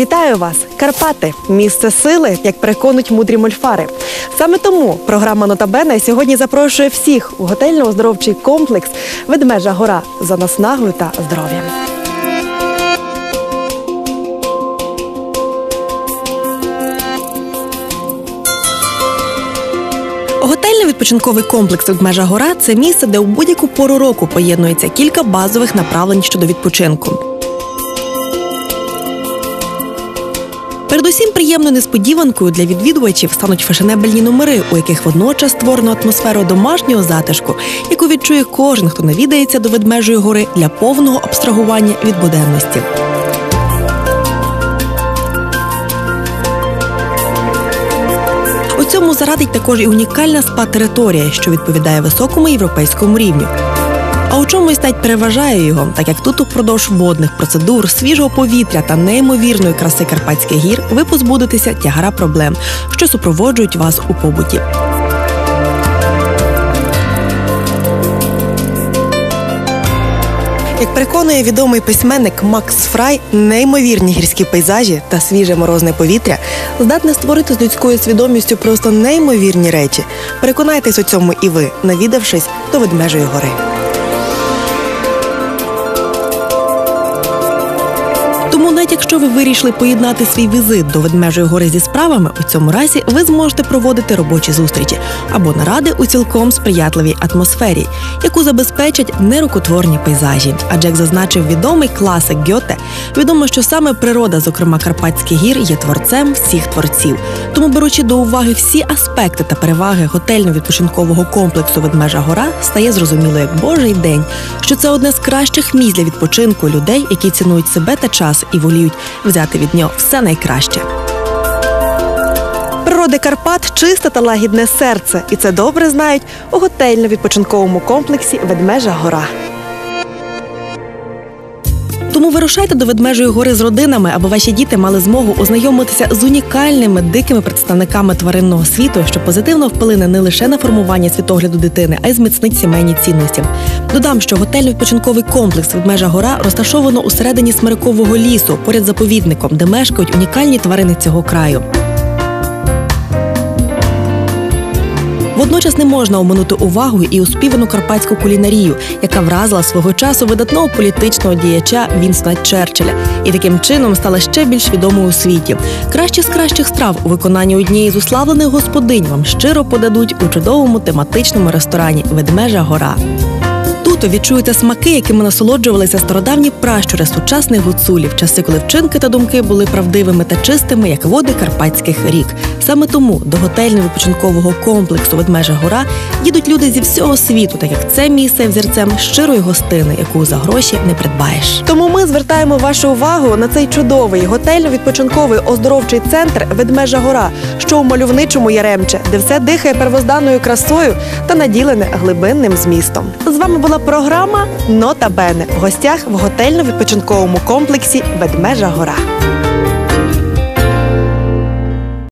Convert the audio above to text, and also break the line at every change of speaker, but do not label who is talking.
Вітаю вас, Карпати, місце сили, як переконують мудрі мольфари. Саме тому програма Нотабene сьогодні запрошує всіх у готельно-оздоровчий комплекс Ведмежа гора за наснагою та здоров'ям. Готельно-відпочинковий комплекс «Ведмежа гора це місце, де у будь-яку пору року поєднується кілька базових направлень щодо відпочинку. Передусім приємною несподіванкою для відвідувачів стануть фешенебельні номери, у яких водночас створено атмосферу домашнього затишку, яку відчує кожен, хто навідається до ведмежої гори для повного абстрагування від буденності. У цьому зарадить також і унікальна спа-територія, що відповідає високому європейському рівню. А у чомусь навіть переважає його, так як тут упродовж водних процедур, свіжого повітря та неймовірної краси Карпатських гір ви позбудетеся тягара проблем, що супроводжують вас у побуті. Як переконує відомий письменник Макс Фрай, неймовірні гірські пейзажі та свіже морозне повітря здатне створити з людською свідомістю просто неймовірні речі. Переконайтесь у цьому і ви, навідавшись до ведмежої гори. Тому, навіть якщо ви вирішили поєднати свій візит до ведмежої гори зі справами, у цьому разі ви зможете проводити робочі зустрічі або наради у цілком сприятливій атмосфері, яку забезпечать нерукотворні пейзажі. Адже як зазначив відомий класик Гьоте, відомо, що саме природа, зокрема Карпатських гір, є творцем всіх творців. Тому, беручи до уваги всі аспекти та переваги готельно-відпочинкового комплексу Ведмежа гора, стає зрозуміло як божий день, що це одне з кращих місць для відпочинку людей, які цінують себе та час і воліють взяти від нього все найкраще. Природи Карпат чисте та лагідне серце, і це добре знають у готельно-відпочинковому комплексі Ведмежа гора. Вирушайте до ведмежої гори з родинами, аби ваші діти мали змогу ознайомитися з унікальними дикими представниками тваринного світу, що позитивно вплине не лише на формування світогляду дитини, а й зміцнить сімейні цінності. Додам, що готельно-відпочинковий комплекс Ведмежа гора розташовано у середині смирикового лісу, поряд заповідником, де мешкають унікальні тварини цього краю. Водночас не можна оминути увагою і успівану карпатську кулінарію, яка вразила свого часу видатного політичного діяча Вінстона Черчилля і таким чином стала ще більш відомою у світі. Краще з кращих страв у виконанні однієї з уславлених господинь вам щиро подадуть у чудовому тематичному ресторані Ведмежа гора. Тут відчуєте смаки, якими насолоджувалися стародавні пращури сучасних гуцулів, часи, коли вчинки та думки були правдивими та чистими, як води карпатських рік. Саме тому до готельно-відпочинкового комплексу Ведмежа гора їдуть люди зі всього світу, так як це місце взірцем щирої гостини, яку за гроші не придбаєш. Тому ми звертаємо вашу увагу на цей чудовий готельно-відпочинковий оздоровчий центр Ведмежа гора, що у мальовничому Яремче, де все дихає первозданною красою та наділене глибинним змістом. З вами була програма Нота Бене в гостях в готельно-відпочинковому комплексі Ведмежа гора.